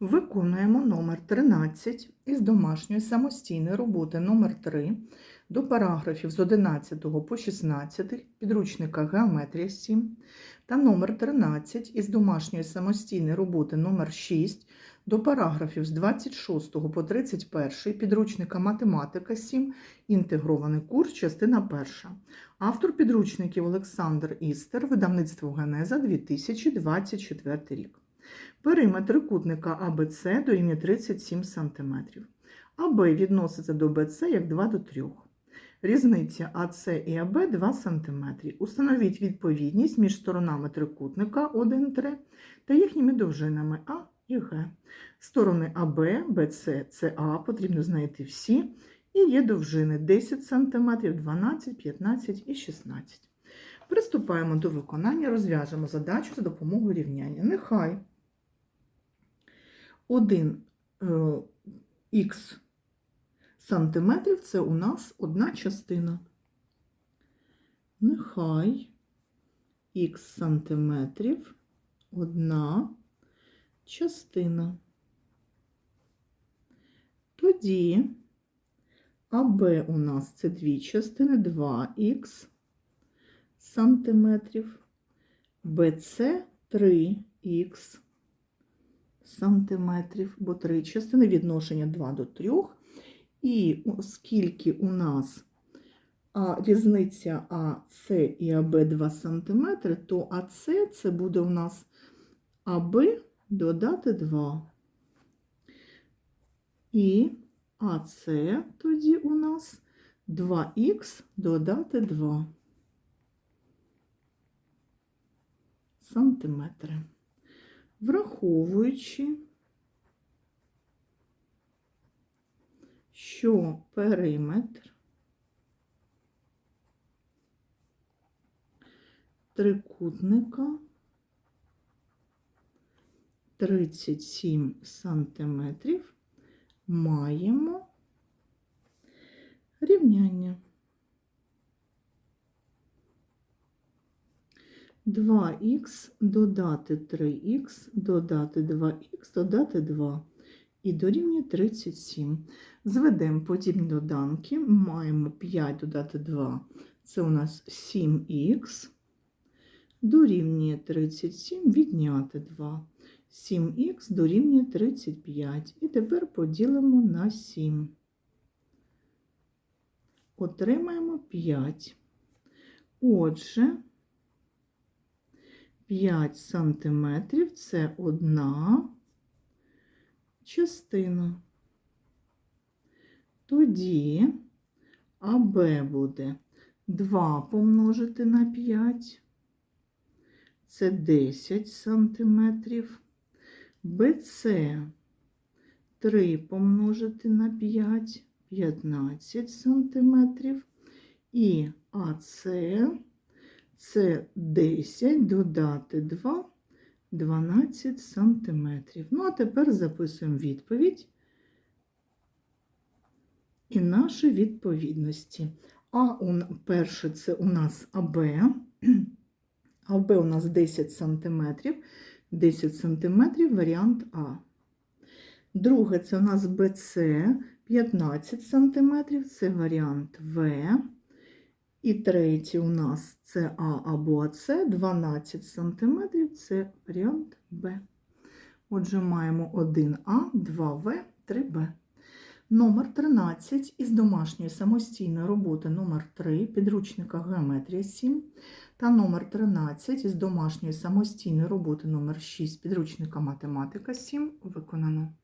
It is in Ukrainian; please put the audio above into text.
Виконуємо номер 13 із домашньої самостійної роботи номер 3 до параграфів з 11 по 16 підручника Геометрія 7 та номер 13 із домашньої самостійної роботи номер 6 до параграфів з 26 по 31 підручника Математика 7 інтегрований курс, частина 1. Автор підручників Олександр Істер, видавництво Генеза 2024 рік. Периметр трикутника АБЦ дорівнює 37 см. АБ відноситься до БЦ як 2 до 3. Різниця АЦ і АБ 2 см. Установіть відповідність між сторонами трикутника 1 3 та їхніми довжинами А і Г. Сторони АБ, БЦ, СА потрібно знайти всі. І є довжини 10 см, 12, 15 і 16. Приступаємо до виконання, розв'яжемо задачу за допомогою рівняння. Нехай 1 х сантиметрів це у нас одна частина. Нехай х сантиметрів одна частина. Тоді АБ у нас це дві частини 2х сантиметрів, БЦ 3х сантиметрів, бо три частини відношення 2 до 3. І оскільки у нас а, різниця АС і АБ 2 см, то АС це буде у нас АБ додати 2. І АС тоді у нас 2х додати 2 сантиметри. Враховуючи, що периметр трикутника 37 сантиметрів, маємо рівняння. 2х додати 3х, додати 2х, додати 2 і дорівнює 37. Зведемо подібні доданки, маємо 5 додати 2, це у нас 7х, дорівнює 37, відняти 2. 7х дорівнює 35. І тепер поділимо на 7. Отримаємо 5. Отже, 5 сантиметрів це одна частина. Тоді АБ буде 2 помножити на 5, це 10 сантиметрів. БЦ 3 помножити на 5, 15 сантиметрів. І АЦ це 10 додати 2, 12 сантиметрів. Ну, а тепер записуємо відповідь і наші відповідності. А перше це у нас АБ. АБ у нас 10 сантиметрів. 10 сантиметрів варіант А. Друге це у нас БЦ 15 сантиметрів, це варіант В. І третє у нас це А або АЦ 12 см, це варіант Б. Отже, маємо 1А, 2В, 3Б. Номер 13 із домашньої самостійної роботи номер 3 підручника Геометрія 7 та номер 13 із домашньої самостійної роботи номер 6 підручника Математика 7 виконано.